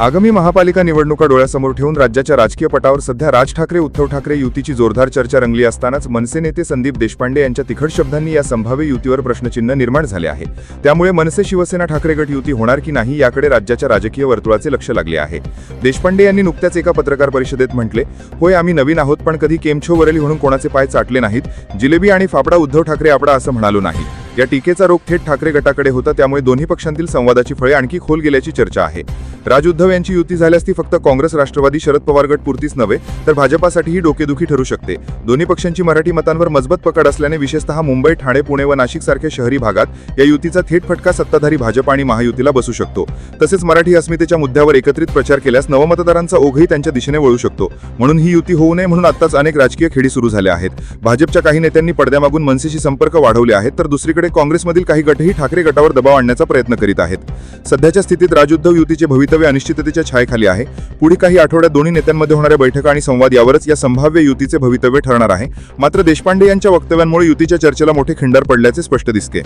आगामी महापालिका निवडणुका डोळ्यासमोर ठेवून राज्याच्या राजकीय पटावर सध्या राज ठाकरे उद्धव ठाकरे युतीची जोरदार चर्चा रंगली असतानाच मनसे नेते संदीप देशपांडे यांच्या तिखट शब्दांनी या संभाव्य युतीवर प्रश्नचिन्ह निर्माण झाले आहे. त्यामुळे मनसे शिवसेना ठाकरे गट युती होणार की नाही याकडे राज्याच्या राजकीय वर्तुळाचे लक्ष लागले आहे. देशपांडे यांनी नुकत्याच एका पत्रकार परिषदेत म्हटले होय आम्ही नवीन आहोत पण कधी केमछो वरली म्हणून कोणाचे पाय चाटले नाहीत. जिलेबी आणि फापडा उद्धव ठाकरे आपडा असं म्हणालो नाही. या टीकेचा रोग थेट ठाकरे गटाकडे होता त्यामुळे दोन्ही पक्षांतील संवादाची फळे आणखी खोल गेल्याची चर्चा आहे. राज उद्धव यांची युती झाल्यास ती फक्त काँग्रेस राष्ट्रवादी शरद पवार गट पुरतीच नव्हे तर भाजपासाठीही डोकेदुखी ठरू शकते. दोन्ही पक्षांची मराठी मतांवर मजबूत पकड असल्याने विशेषतः मुंबई ठाणे पुणे व नाशिक सारख्या शहरी भागात या युतीचा थेट फटका सत्ताधारी भाजप आणि महायुतीला बसू शकतो. तसेच मराठी अस्मितेच्या मुद्द्यावर एकत्रित प्रचार केल्यास नवमतदारांचा ओघही त्यांच्या दिशेने वळू शकतो. म्हणून ही युती होऊ नये म्हणून आत्ताच अनेक राजकीय खेळी सुरू झाल्या आहेत. भाजपच्या काही नेत्यांनी पडद्यामागून मनसेशी संपर्क वाढवले आहेत तर दुसरीकडे काँग्रेसमधील काही गटही ठाकरे गटावर दबाव आणण्याचा प्रयत्न करीत आहेत. सध्याच्या स्थितीत राजउद्धव युतीचे भवितव्य अनिश्चिततेच्या छायेखाली आहे. पुढील काही आठवड्यात दोन्ही नेत्यांमध्ये होणाऱ्या बैठका आणि संवाद यावरच या संभाव्य युतीचे भवितव्य ठरणार आहे. मात्र देशपांडे यांच्या वक्तव्यांमुळे युतीच्या चर्चेला मोठे खिंडार पडल्याचे स्पष्ट दिसते.